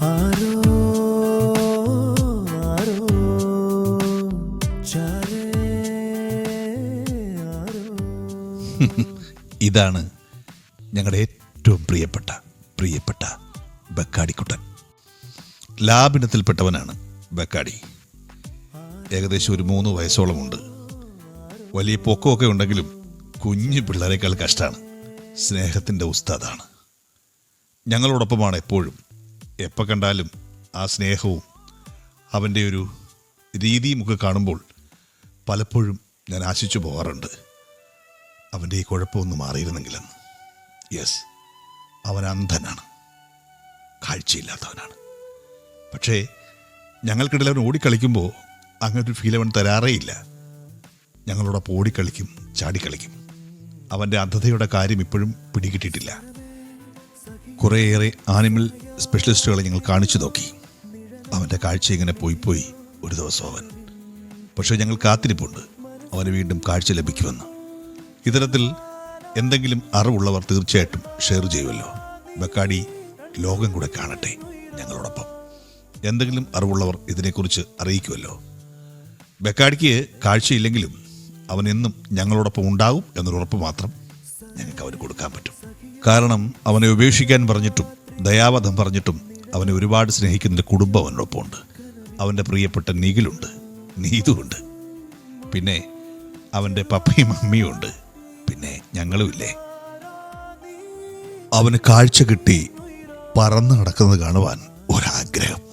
ഇതാണ് ഞങ്ങളുടെ ഏറ്റവും പ്രിയപ്പെട്ട പ്രിയപ്പെട്ട ബക്കാടിക്കുട്ടൻ. ലാബിനത്തിൽപ്പെട്ടവനാണ് ബക്കാടി. ഏകദേശം ഒരു മൂന്ന് വയസ്സോളമുണ്ട്. വലിയ പൊക്കമൊക്കെ ഉണ്ടെങ്കിലും കുഞ്ഞു പിള്ളേരെക്കാൾ കഷ്ടമാണ്. സ്നേഹത്തിന്റെ ഉസ്താദാണ്. ഞങ്ങളോടൊപ്പമാണ് എപ്പോഴും. എപ്പോൾ കണ്ടാലും ആ സ്നേഹവും അവന്റെ ഒരു രീതിയുമൊക്കെ കാണുമ്പോൾ പലപ്പോഴും ഞാൻ ആശിച്ചു പോകാറുണ്ട്. അവന്റെ ഈ കുഴപ്പമൊന്ന് മാറിയിരുന്നെങ്കിലെന്ന് യെസ് അവൻ അന്ധനാണ്. കാഴ്ചയില്ലാത്തവനാണ്. പക്ഷേ ഞങ്ങൾക്കിടയിൽ അവൻ ഓടിക്കളിക്കുമ്പോൾ അങ്ങനെ ഒരു ഫീൽ അവൻ തരാറേ ഇല്ല. ഞങ്ങളോടൊപ്പം ഓടിക്കളിക്കും ചാടിക്കളിക്കും. അവന്റെ അന്ധതയുടെ കാര്യം ഇപ്പോഴും പിടികിട്ടിട്ടില്ല കുറേയേറെ ആനിമൽ സ്പെഷ്യലിസ്റ്റുകളെ ഞങ്ങൾ കാണിച്ചു നോക്കി. അവന്റെ കാഴ്ച ഇങ്ങനെ പോയി പോയി ഒരു ദിവസം അവൻ. പക്ഷേ ഞങ്ങൾ കാത്തിരിപ്പുണ്ട്. അവന് വീണ്ടും കാഴ്ച ലഭിക്കുമെന്ന്. ഇത്തരത്തിൽ എന്തെങ്കിലും അറിവുള്ളവർ തീർച്ചയായിട്ടും ഷെയർ ചെയ്യുമല്ലോ. ബക്കാടി ലോകം കൂടെ കാണട്ടെ ഞങ്ങളോടൊപ്പം. എന്തെങ്കിലും അറിവുള്ളവർ ഇതിനെക്കുറിച്ച് അറിയിക്കുമല്ലോ. ബക്കാടിക്ക് കാഴ്ചയില്ലെങ്കിലും അവൻ എന്നും ഞങ്ങളോടൊപ്പം ഉണ്ടാകും എന്നൊരു ഉറപ്പ് മാത്രം ഞങ്ങൾക്ക് അവന് കൊടുക്കാൻ പറ്റും. കാരണം അവനെ ഉപേക്ഷിക്കാൻ പറഞ്ഞിട്ടും ദയാവധം പറഞ്ഞിട്ടും അവനെ ഒരുപാട് സ്നേഹിക്കുന്ന കുടുംബം അവനോടൊപ്പമുണ്ട്. അവന്റെ പ്രിയപ്പെട്ട നീകിലുണ്ട് നീതുണ്ട് പിന്നെ അവന്റെ പപ്പയും മമ്മിയും ഉണ്ട്. പിന്നെ ഞങ്ങളുമില്ലേ അവന് കാഴ്ച കിട്ടി പറന്ന് നടക്കുന്നത് കാണുവാൻ ഒരാഗ്രഹം.